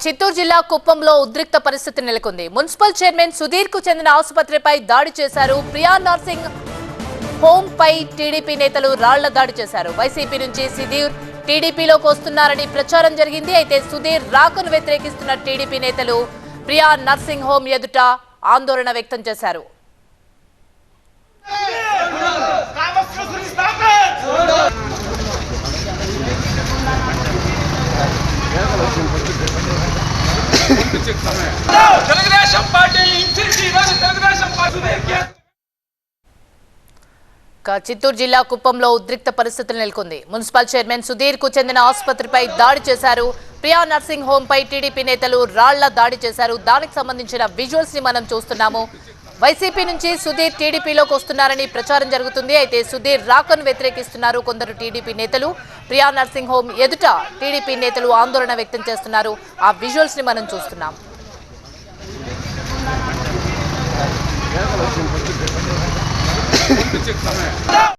చిత్తూరు జిల్లా కుప్పంలో ఉద్రిక్త పరిస్థితి నెలకొంది. మున్సిపల్ చైర్మన్ సుధీర్కు చెందిన ఆసుపత్రిపై దాడి చేశారు. ప్రియా నర్సింగ్ హోమ్ పై టీడీపీ నేతలు రాళ్ళ దాడి చేశారు. వైసీపీ నుంచి సుధీర్ టీడీపీలోకి వస్తున్నారని ప్రచారం జరిగింది. అయితే సుధీర్ రాకను వ్యతిరేకిస్తున్న టీడీపీ నేతలు ప్రియా నర్సింగ్ హోమ్ ఎదుట ఆందోళన వ్యక్తం చేశారు. తెలుగుదేశం తెలుగుదేశం పార్టీ చిత్తూరు జిల్లా కుప్పంలో ఉద్రిక్త పరిస్థితులు నెలకొంది. మున్సిపల్ చైర్మన్ సుధీర్కు చెందిన ఆసుపత్రిపై దాడి చేశారు. ప్రియా నర్సింగ్ హోమ్ పై టీడీపీ నేతలు రాళ్ళ దాడి చేశారు. దానికి సంబంధించిన విజువల్స్ని మనం చూస్తున్నాము. వైసీపీ నుంచి సుధీర్ టీడీపీలోకి వస్తున్నారని ప్రచారం జరుగుతుంది. అయితే సుధీర్ రాకను వ్యతిరేకిస్తున్నారు కొందరు టీడీపీ నేతలు. ప్రియా నర్సింగ్ హోమ్ ఎదుట టీడీపీ నేతలు ఆందోళన వ్యక్తం చేస్తున్నారు. ఆ విజువల్స్ని మనం చూస్తున్నాం.